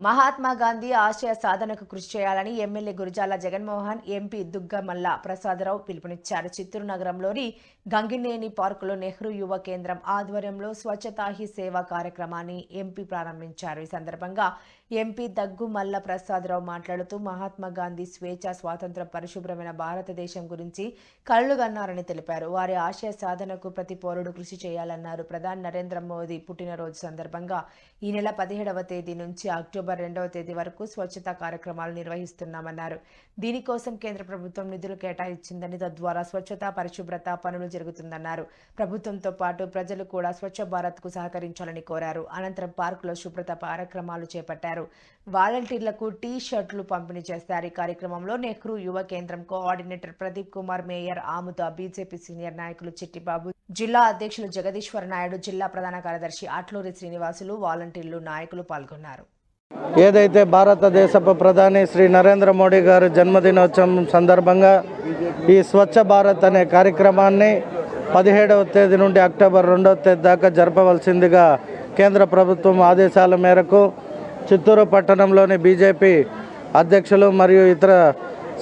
మహాత్మా గాంధీ ఆశయ సాధనకు కృషి చేయాలని ఎమ్మెల్యే గురజాల జగన్మోహన్ ఎంపీ దుగ్గమల్ల ప్రసాదరావు పిలుపునిచ్చారు. చిత్తూరు నగరంలోని గంగినేని పార్కులో నెహ్రూ యువ కేంద్రం ఆధ్వర్యంలో స్వచ్ఛతా హీ సేవ కార్యక్రమాన్ని ఎంపీ ప్రారంభించారు. ఈ సందర్భంగా ఎంపీ దగ్గుమల్ల ప్రసాదరావు మాట్లాడుతూ మహాత్మా గాంధీ స్వేచ్ఛ స్వాతంత్ర పరిశుభ్రమైన భారతదేశం గురించి కళ్ళుగన్నారని తెలిపారు. వారి ఆశయ సాధనకు ప్రతి పౌరుడు కృషి చేయాలన్నారు. ప్రధాని నరేంద్ర మోదీ పుట్టినరోజు సందర్భంగా ఈ నెల పదిహేడవ తేదీ నుంచి అక్టోబర్ రెండవ తేదీ వరకు స్వచ్ఛతా కార్యక్రమాలు నిర్వహిస్తున్నామన్నారు. దీనికోసం కేంద్ర ప్రభుత్వం నిధులు కేటాయించిందని తద్వారా స్వచ్ఛత పరిశుభ్రత పనులు జరుగుతుందన్నారు. ప్రభుత్వంతో పాటు ప్రజలు కూడా స్వచ్ఛ భారత్కు సహకరించాలని కోరారు. అనంతరం పార్కులో శుభ్రత కార్యక్రమాలు చేపట్టారు. వాలంటీర్లకు టీ షర్ట్లు పంపిణీ చేస్తారు. ఈ కార్యక్రమంలో Nehru Yuva Kendra coordinator Pradeep Kumar mayor Amuda BJP senior నాయకులు చిట్టిబాబు జిల్లా అధ్యక్షులు జగదీశ్వర నాయుడు జిల్లా ప్రధాన కార్యదర్శి అట్లూరి శ్రీనివాసులు వాలంటీర్లు నాయకులు పాల్గొన్నారు. ఏదైతే భారతదేశపు ప్రధాని శ్రీ నరేంద్ర మోడీ గారు జన్మదినోత్సవం సందర్భంగా ఈ స్వచ్ఛ భారత్ అనే కార్యక్రమాన్ని పదిహేడవ తేదీ నుండి అక్టోబర్ రెండవ తేదీ దాకా జరపవలసిందిగా కేంద్ర ప్రభుత్వం ఆదేశాల మేరకు చిత్తూరు పట్టణంలోని బీజేపీ అధ్యక్షులు మరియు ఇతర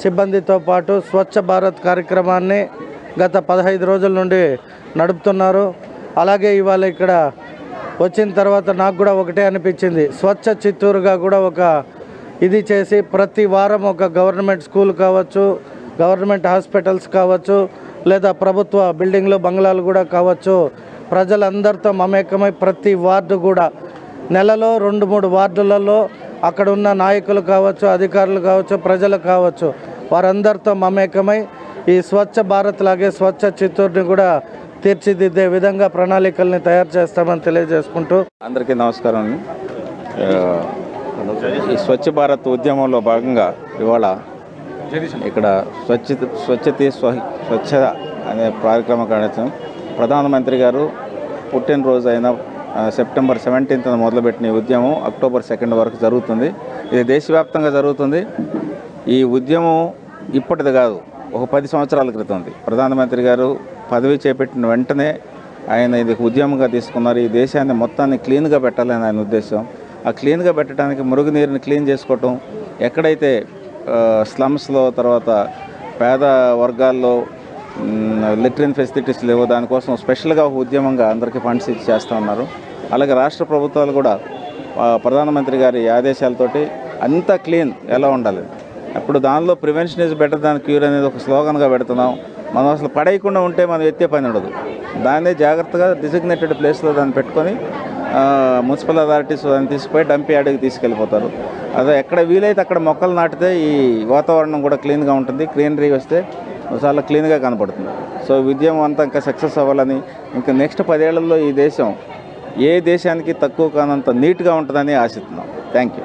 సిబ్బందితో పాటు స్వచ్ఛ భారత్ కార్యక్రమాన్ని గత పదహైదు రోజుల నుండి నడుపుతున్నారు. అలాగే ఇవాళ ఇక్కడ వచ్చిన తర్వాత నాకు కూడా ఒకటే అనిపించింది. స్వచ్ఛ చిత్తూరుగా కూడా ఒక ఇది చేసి ప్రతి వారం ఒక గవర్నమెంట్ స్కూల్ కావచ్చు గవర్నమెంట్ హాస్పిటల్స్ కావచ్చు లేదా ప్రభుత్వ బిల్డింగ్లు బంగ్లాలు కూడా కావచ్చు. ప్రజలందరితో మమేకమై ప్రతి వార్డు కూడా నెలలో రెండు మూడు వార్డులలో అక్కడ ఉన్న నాయకులు కావచ్చు అధికారులు కావచ్చు ప్రజలు కావచ్చు వారందరితో మమేకమై ఈ స్వచ్ఛ భారత్ లాగే స్వచ్ఛ చిత్తూరుని కూడా తీర్చిదిద్దే విధంగా ప్రణాళికల్ని తయారు చేస్తామని తెలియజేసుకుంటూ అందరికీ నమస్కారం అండి. ఈ స్వచ్ఛ భారత్ ఉద్యమంలో భాగంగా ఇవాళ ఇక్కడ స్వచ్ఛ స్వచ్ఛతే స్వ స్వచ్ఛత అనే కార్యక్రమం కావచ్చు ప్రధానమంత్రి గారు పుట్టినరోజు అయిన సెప్టెంబర్ సెవెంటీన్త్ మొదలుపెట్టిన ఈ ఉద్యమం అక్టోబర్ సెకండ్ వరకు జరుగుతుంది. ఇది దేశవ్యాప్తంగా జరుగుతుంది. ఈ ఉద్యమం ఇప్పటిది కాదు ఒక పది సంవత్సరాల క్రితం ఉంది. ప్రధానమంత్రి గారు పదవి చేపట్టిన వెంటనే ఆయన ఇది ఉద్యమంగా తీసుకున్నారు. ఈ దేశాన్ని మొత్తాన్ని క్లీన్గా పెట్టాలని ఆయన ఉద్దేశం. ఆ క్లీన్గా పెట్టడానికి మురుగునీరుని క్లీన్ చేసుకోవటం ఎక్కడైతే స్లమ్స్లో తర్వాత పేద వర్గాల్లో లెట్రిన్ ఫెసిలిటీస్ లేవో దానికోసం స్పెషల్గా ఉద్యమంగా అందరికీ ఫండ్స్ ఇచ్చి చేస్తూ ఉన్నారు. అలాగే రాష్ట్ర ప్రభుత్వాలు కూడా ప్రధానమంత్రి గారి ఆదేశాలతోటి అంతా క్లీన్ ఎలా ఉండాలి? అప్పుడు దానిలో prevention is better than cure అనేది ఒక స్లోగన్గా పెడుతున్నాం. మనం అసలు పడేయకుండా ఉంటే మనం ఎత్తే పని ఉండదు. దాన్నే జాగ్రత్తగా డిసిగ్నేటెడ్ ప్లేస్లో దాన్ని పెట్టుకొని మున్సిపల్ అథారిటీస్ దాన్ని తీసుకుపోయి డంపి యార్డ్కి తీసుకెళ్ళిపోతారు. అదే ఎక్కడ వీలైతే అక్కడ మొక్కలు నాటితే ఈ వాతావరణం కూడా క్లీన్గా ఉంటుంది. గ్రీనరీ వస్తే చాలా క్లీన్గా కనపడుతుంది. సో ఈ ఉద్యమం అంతా ఇంకా సక్సెస్ అవ్వాలని ఇంకా నెక్స్ట్ పదేళ్ళలో ఈ దేశం ఏ దేశానికి తక్కువ కానంత నీట్గా ఉంటుందని ఆశిస్తున్నాం. Thank you